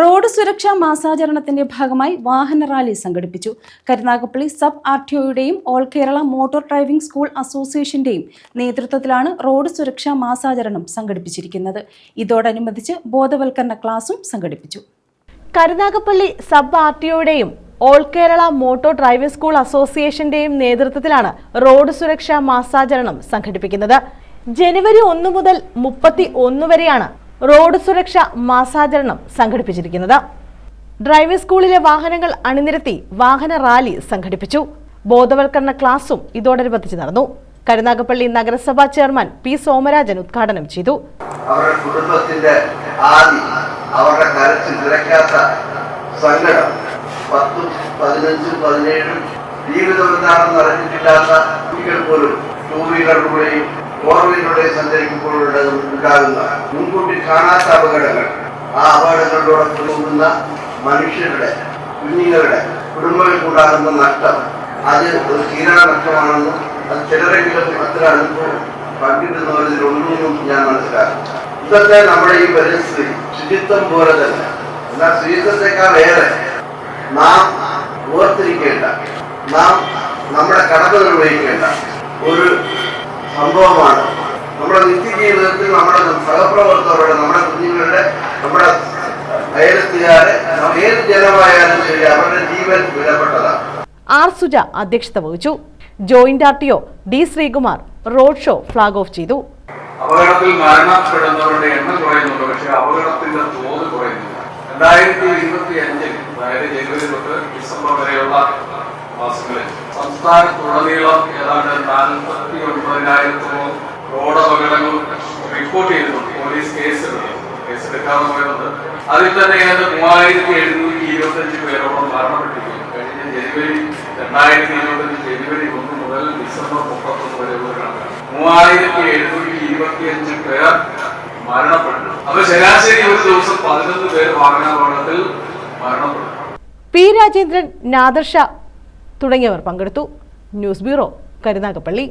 Road സുരക്ഷാ മാസാചരണത്തിന്റെ ഭാഗമായി വാഹന റാലി സംഘടിപ്പിച്ചു. Karunagappally sub R T ഒയുടെയും all Kerala motor driving school അസോസിയേഷന്റെയും നേതൃത്വത്തിലാണ് റോഡ് സുരക്ഷാ മാസാചരണം സംഘടിപ്പിച്ചിരിക്കുന്നത്. ഇതോടനുബന്ധിച്ച് ബോധവൽക്കരണ ക്ലാസും സംഘടിപ്പിച്ചു. Karunagappally sub R T ഒയുടെയും all Kerala motor driving school അസോസിയേഷന്റെയും നേതൃത്വത്തിലാണ് റോഡ് സുരക്ഷാ മാസാചരണം സംഘടിപ്പിക്കുന്നത്. ജനുവരി ഒന്ന് മുതൽ മുപ്പത്തി ഒന്ന് വരെയാണ് റോഡ് സുരക്ഷാ മാസാചരണം സംഘടിപ്പിച്ചിരിക്കുന്നത്. ഡ്രൈവിംഗ് സ്കൂളിലെ വാഹനങ്ങൾ അണിനിരത്തി വാഹന റാലി സംഘടിപ്പിച്ചു. ബോധവൽക്കരണ ക്ലാസും ഇതോടനുബന്ധിച്ച് നടന്നു. കരുനാഗപ്പള്ളി നഗരസഭാ ചെയർമാൻ പി സോമരാജൻ ഉദ്ഘാടനം ചെയ്തു. ജീവിതം എന്താണെന്ന് അറിഞ്ഞിട്ടില്ലാത്ത കുട്ടികൾ പോലും ടൂ വീലറിലൂടെയും ഫോർ സഞ്ചരിക്കുമ്പോൾ ഉണ്ടാകുന്ന മുൻകൂട്ടി കാണാത്ത അപകടങ്ങൾ. ആ അപകടങ്ങളിലൂടെ പോകുന്ന മനുഷ്യരുടെ കുഞ്ഞുങ്ങളുടെ കുടുംബങ്ങൾക്കുണ്ടാകുന്ന നഷ്ടം. അത് ഒരു തീരാ നഷ്ടമാണെന്നും അത് ചിലരെങ്കിലും അത്ര അനുഭവം പങ്കിടുന്നവരിലുണ്ടെന്നും ഞാൻ മനസ്സിലാക്കും ഇതൊക്കെ നമ്മുടെ ഈ പരിസ്ഥിതി ശുചിത്വം പോലെ തന്നെ. എന്നാൽ ശുചിത്വത്തെക്കാൾ ഏറെ നാം ഓർത്തിരിക്കേണ്ട നാം നമ്മുടെ കടമ നിർവഹിക്കേണ്ട ഒരു സംഭവമാണ്. നമ്മുടെ നിത്യജീവിതത്തിൽ നമ്മുടെ സഹപ്രവർത്തകരുടെ നമ്മുടെ കുഞ്ഞുങ്ങളുടെ നമ്മുടെ അയൽക്കാരെ ഏത് ജനമായാലും ശരി അവരുടെ ജീവൻ വിലപ്പെട്ടതാണ്. ആർ സുജ അധ്യക്ഷത വഹിച്ചു. Joint R T O D Sreekumar road show flag off ചെയ്തു. അപകടത്തിൽ മരണപ്പെടുന്നവരുടെ എണ്ണം കുറയുന്നുണ്ട് പക്ഷെ അപകടത്തിന്റെ തോത് കുറയുന്നില്ല. രണ്ടായിരത്തി ഇരുപത്തി അഞ്ചിൽ അതായത് ജനുവരി തൊട്ട് ഡിസംബർ വരെയുള്ള മാസങ്ങളിൽ സംസ്ഥാനത്തുടനീളം ഏതാണ്ട് നാൽപ്പത്തി ഒൻപതിനായിരത്തോളം റോഡ് അപകടങ്ങൾ റിപ്പോർട്ട് ചെയ്തിട്ടുണ്ട്. പോലീസ് കേസ് കേസെടുക്കാതെ പോയത് അതിൽ തന്നെ ഏതാണ്ട് മൂവായിരത്തി എഴുന്നൂറ്റി പേരോളം കഴിഞ്ഞ ജനുവരി രണ്ടായിരത്തി ഇരുപത്തി ജനുവരി ഒന്ന് മുതൽ ഡിസംബർ മുപ്പത്തൊന്ന് വരെയുള്ള കണക്കാണ് മൂവായിരത്തി എഴുന്നൂറ്റി ഇരുപത്തിയഞ്ച് പേർ മരണപ്പെട്ടു. അപ്പൊ ശരാശരി ഒരു ദിവസം പതിനൊന്ന് പേർ വാഹനാപകടത്തിൽ മരണപ്പെട്ടു. പി രാജേന്ദ്രൻ നാദർഷ തുടങ്ങിയവർ പങ്കെടുത്തു. News bureau Karunagappally.